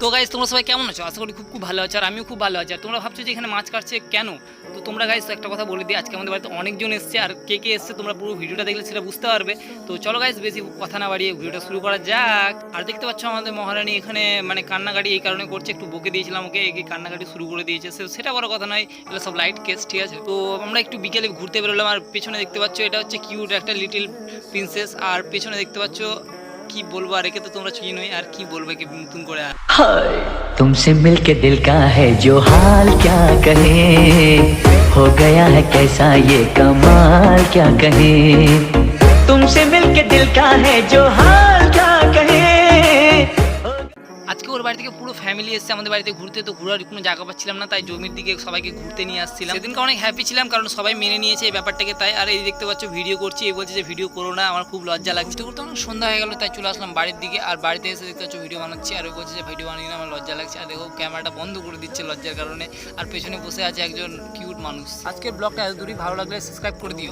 তো গাইজ তোমরা সবাই কেমন আছো? আশা করি খুব খুব ভালো আছো আর আমিও খুব ভালো আছি। আর তোমরা ভাবছ যে এখানে মাছ কাটছে কেন? তো তোমরা গাইজ একটা কথা বলে দিই, আজকে আমাদের বাড়িতে অনেকজন এসছে আর কে কে এসছে তোমরা পুরো ভিডিওটা দেখলে সেটা বুঝতে পারবে। তো চলো গাইজ বেশি কথা না বাড়িয়ে ভিডিওটা শুরু করা যাক। আর দেখতে পাচ্ছ আমাদের মহারানী এখানে মানে কান্নাকাটি এই কারণে করছে, একটু বকে দিয়েছিলাম ওকে এই কান্নাকাটি শুরু করে দিয়েছে। সেটা বড় কথা নয়, এগুলো সব লাইট কেস ঠিক আছে? তো আমরা একটু বিকেলে ঘুরতে বেরোলাম আর পেছনে দেখতে পাচ্ছ, এটা হচ্ছে কিউট একটা লিটিল প্রিন্সেস আর পেছনে দেখতে পাচ্ছ কি বলবো আর একে তো তোমরা চিনোই আর কি বলবো একে নতুন করে আর हाय तुमसे मिलके दिल का है जो हाल क्या कहे हो गया है कैसा ये कमाल क्या कहे तुमसे मिलके दिल का है जो हाल আজকে বাড়ি থেকে পুরো ফ্যামিলি এসেছে। আমাদের বাড়িতে ঘুরতে তো ঘোরার কোনো জায়গা পাচ্ছিলাম না, তাই জমির দিকে সবাইকে ঘুরতে নিয়ে আসছিলাম। সেদিনকে অনেক হ্যাপি ছিলাম, কারণ সবাই মেনে নিয়েছে এই ব্যাপারটাকে তাই। আর এই দেখতে পাচ্ছ ভিডিও করছি, এই বলছে যে ভিডিও করো না, আমার খুব লজ্জা লাগছে। তো করতে অনেক সন্ধ্যা হয়ে গেল, তাই চলে আসলাম বাড়ির দিকে। আর বাড়িতে এসে দেখতে পাচ্ছ ভিডিও বানাচ্ছি। আর ও বলছে যে ভিডিও বানিয়ে আমার লজ্জা লাগছে। আর দেখো ক্যামেরাটা বন্ধ করে দিচ্ছে লজ্জার কারণে। আর পেছনে বসে আছে একজন কিউট মানুষ। আজকের ব্লগটা এত দূরই ভালো লাগলে সাবস্ক্রাইব করে দিও।